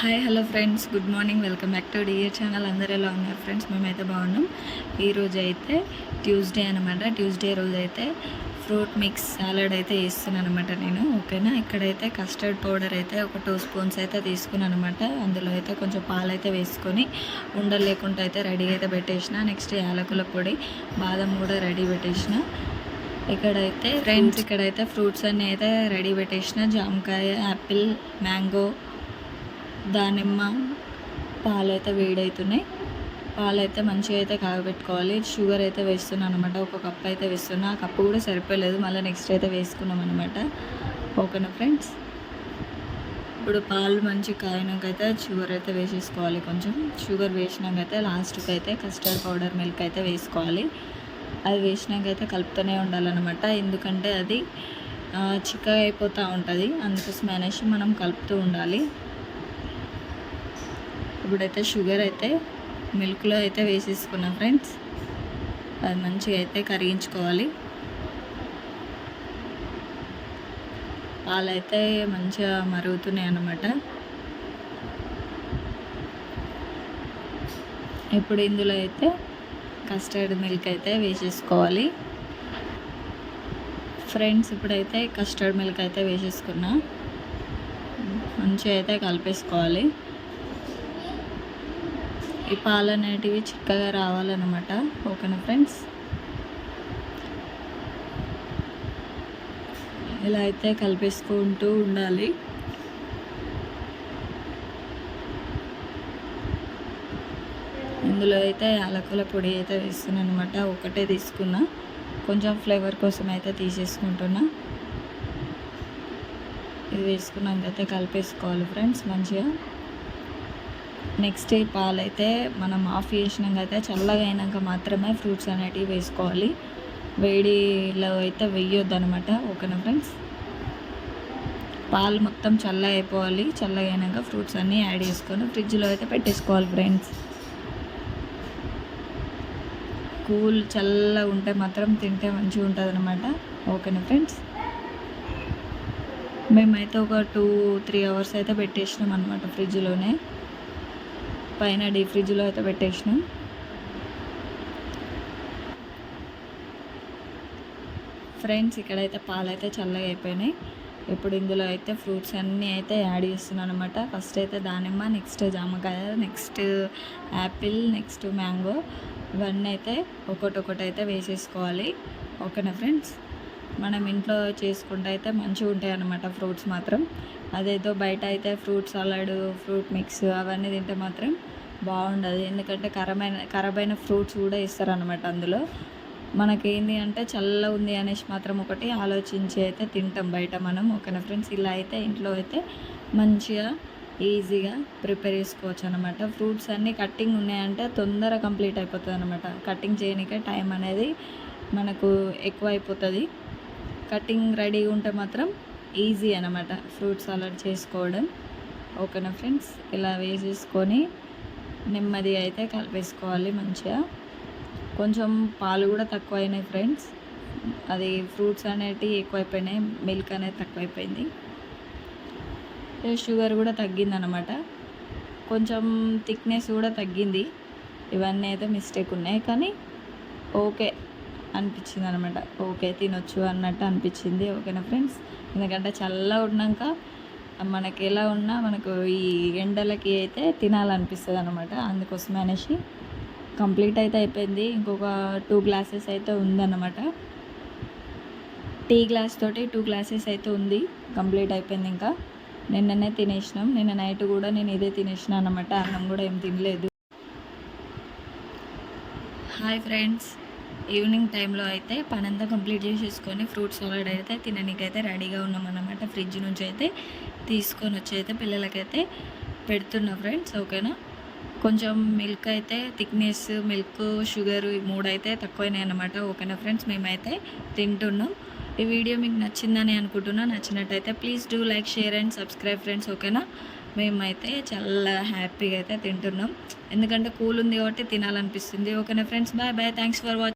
Hi hello friends good morning welcome back to dear channel అందరూ ఎలా ఉన్నారు friends మేమైతే బాగున్నాం. ఈ రోజు అయితే ట్యూస్డే అనమాట ట్యూస్డే రోజు అయితే ఫ్రూట్ మిక్స్ సాలడ్ అయితే వేస్తున్నాను అనమాట నేను ఓకేనా? ఇక్కడైతే కస్టర్డ్ పౌడర్ అయితే ఒక టూ స్పూన్స్ అయితే తీసుకున్నాను అనమాట అందులో అయితే కొంచెం పాలు అయితే వేసుకొని ఉండలు లేకుండా అయితే రెడీ అయితే పెట్టేసిన. నెక్స్ట్ యాలకుల పొడి బాదం కూడా రెడీ పెట్టేసిన. ఇక్కడైతే ఫ్రెండ్స్ ఇక్కడైతే ఫ్రూట్స్ అన్నీ అయితే రెడీ పెట్టేసిన. జామకాయ యాపిల్ మ్యాంగో దానిమ్మ పాలు అయితే వేడవుతున్నాయి పాలు అయితే మంచిగా అయితే కాగబెట్టుకోవాలి. షుగర్ అయితే వేస్తున్నాను అనమాట ఒక కప్ అయితే వేస్తున్నా. ఆ కప్పు కూడా సరిపోలేదు. మళ్ళీ నెక్స్ట్ అయితే వేసుకున్నాం అనమాట ఓకేనా ఫ్రెండ్స్? ఇప్పుడు పాలు మంచి కాగినాకైతే షుగర్ అయితే వేసేసుకోవాలి కొంచెం. షుగర్ వేసినాకైతే లాస్ట్కి అయితే కస్టర్డ్ పౌడర్ మిల్క్ అయితే వేసుకోవాలి. అది వేసినాకైతే కలుపుతూనే ఉండాలన్నమాట. ఎందుకంటే అది చిక్క చిక్కగా అయిపోతూ ఉంటుంది. అందుకోసం అనేసి మనం కలుపుతూ ఉండాలి. ఇప్పుడైతే షుగర్ అయితే మిల్క్లో అయితే వేసేసుకున్నాం ఫ్రెండ్స్. అది మంచిగా అయితే కరిగించుకోవాలి. పాలు అయితే మంచిగా మరుగుతున్నాయి అన్నమాట. ఇప్పుడు ఇందులో అయితే కస్టర్డ్ మిల్క్ అయితే వేసేసుకోవాలి. ఫ్రెండ్స్ ఇప్పుడైతే కస్టర్డ్ మిల్క్ అయితే వేసేసుకున్నా. మంచిగా అయితే కలిపేసుకోవాలి. ఈ పాలు అనేటివి చిక్కగా రావాలన్నమాట. ఓకేనా ఫ్రెండ్స్? ఇలా అయితే కలిపేసుకుంటూ ఉండాలి. ఇందులో అయితే యాలకుల పొడి అయితే వేస్తున్నాను అనమాట ఒకటే తీసుకున్నా. కొంచెం ఫ్లేవర్ కోసం అయితే తీసేసుకుంటున్నా. ఇది వేసుకున్నాక అయితే కలిపేసుకోవాలి ఫ్రెండ్స్ మంచిగా. నెక్స్ట్ ఈ పాలైతే మనం ఆఫ్ చేసినాక అయితే చల్లగా అయినాక మాత్రమే ఫ్రూట్స్ అనేటివి వేసుకోవాలి. వేడిలో అయితే వేయొద్దు అనమాట ఓకేనా ఫ్రెండ్స్? పాలు మొత్తం చల్లగా అయిపోవాలి. చల్లగా అయినాక ఫ్రూట్స్ అన్నీ యాడ్ చేసుకొని ఫ్రిడ్జ్లో అయితే పెట్టేసుకోవాలి ఫ్రెండ్స్. కూల్ చల్లగా ఉంటే మాత్రం తింటే మంచిగా ఉంటుంది అనమాట ఓకేనా ఫ్రెండ్స్? మేమైతే ఒక టూ త్రీ అవర్స్ అయితే పెట్టేసినాం అనమాట ఫ్రిడ్జ్లోనే. పైన డీ ఫ్రిడ్జ్లో అయితే పెట్టేసినాం. ఫ్రెండ్స్ ఇక్కడైతే పాలు అయితే చల్లగా అయిపోయినాయి. ఇప్పుడు ఇందులో అయితే ఫ్రూట్స్ అన్నీ అయితే యాడ్ చేస్తున్నాను అనమాట ఫస్ట్ అయితే దానిమ్మ నెక్స్ట్ జామకాయ నెక్స్ట్ యాపిల్ నెక్స్ట్ మ్యాంగో. ఇవన్నీ అయితే ఒకటి ఒకటి అయితే వేసేసుకోవాలి. ఓకేనా ఫ్రెండ్స్? మనం ఇంట్లో చేసుకుంటే అయితే మంచిగా ఉంటాయి అన్నమాట ఫ్రూట్స్ మాత్రం. అదేదో బయట అయితే ఫ్రూట్ సలాడ్ ఫ్రూట్ మిక్స్ అవన్నీ తింటే మాత్రం బాగుండదు. ఎందుకంటే ఖరమైన ఖరాబ్ అయిన ఫ్రూట్స్ కూడా ఇస్తారనమాట అందులో. మనకేంది అంటే చల్ల ఉంది అనేసి మాత్రం ఒకటి ఆలోచించి అయితే తింటాం బయట మనం. ఓకేనా ఫ్రెండ్స్? ఇలా అయితే ఇంట్లో అయితే మంచిగా ఈజీగా ప్రిపేర్ చేసుకోవచ్చు అనమాట ఫ్రూట్స్ అన్నీ కట్టింగ్ ఉన్నాయంటే తొందర కంప్లీట్ అయిపోతుంది అనమాట కటింగ్ చేయడానికే టైం అనేది మనకు ఎక్కువ అయిపోతుంది కటింగ్ రెడీగా ఉంటే మాత్రం ఈజీ అనమాట ఫ్రూట్ సలాడ్ చేసుకోవడం. ఓకేనా ఫ్రెండ్స్? ఇలా వేసేసుకొని నెమ్మది అయితే కలిపేసుకోవాలి మంచిగా. కొంచెం పాలు కూడా తక్కువ అయినాయి ఫ్రెండ్స్. అది ఫ్రూట్స్ అనేటివి ఎక్కువైపోయినాయి మిల్క్ అనేది తక్కువైపోయింది. షుగర్ కూడా తగ్గింది అనమాట కొంచెం థిక్నెస్ కూడా తగ్గింది. ఇవన్నీ అయితే మిస్టేక్ ఉన్నాయి కానీ ఓకే అనిపించింది అనమాట ఓకే తినొచ్చు అన్నట్టు అనిపించింది ఓకేనా ఫ్రెండ్స్? ఎందుకంటే చల్లగా ఉన్నాక మనకి ఎలా ఉన్నా మనకు ఈ ఎండలకి అయితే తినాలనిపిస్తుంది అనమాట అందుకోసమే అనేసి కంప్లీట్ అయితే అయిపోయింది. ఇంకొక టూ గ్లాసెస్ అయితే ఉందన్నమాట. టీ గ్లాస్ తోటి టూ గ్లాసెస్ అయితే ఉంది. కంప్లీట్ అయిపోయింది ఇంకా. నిన్ననే తినేసినాం. నిన్న నైట్ కూడా నేను ఇదే తినేసిన అనమాట అన్నం కూడా ఏం తినలేదు. Hi friends. ఈవినింగ్ టైంలో అయితే పనంతా కంప్లీట్ చేసేసుకొని ఫ్రూట్ సలాడ్ అయితే తిననీకైతే రెడీగా ఉన్నాం అన్నమాట ఫ్రిడ్జ్ నుంచి అయితే తీసుకొని వచ్చి అయితే పిల్లలకైతే పెడుతున్నా ఫ్రెండ్స్ ఓకేనా? కొంచెం మిల్క్ అయితే థిక్నెస్ మిల్క్ షుగర్ ఈ మూడు అయితే తక్కువైనాయి అన్నమాట ఓకేనా ఫ్రెండ్స్? మేమైతే తింటున్నాం. ఈ వీడియో మీకు నచ్చిందని అనుకుంటున్నా. నచ్చినట్టయితే please do like share and subscribe friends ఓకేనా? మేమైతే చాలా హ్యాపీగా అయితే తింటున్నాం. ఎందుకంటే కూల్ ఉంది కాబట్టి తినాలనిపిస్తుంది. ఓకేనా friends? Bye bye. Thanks for watching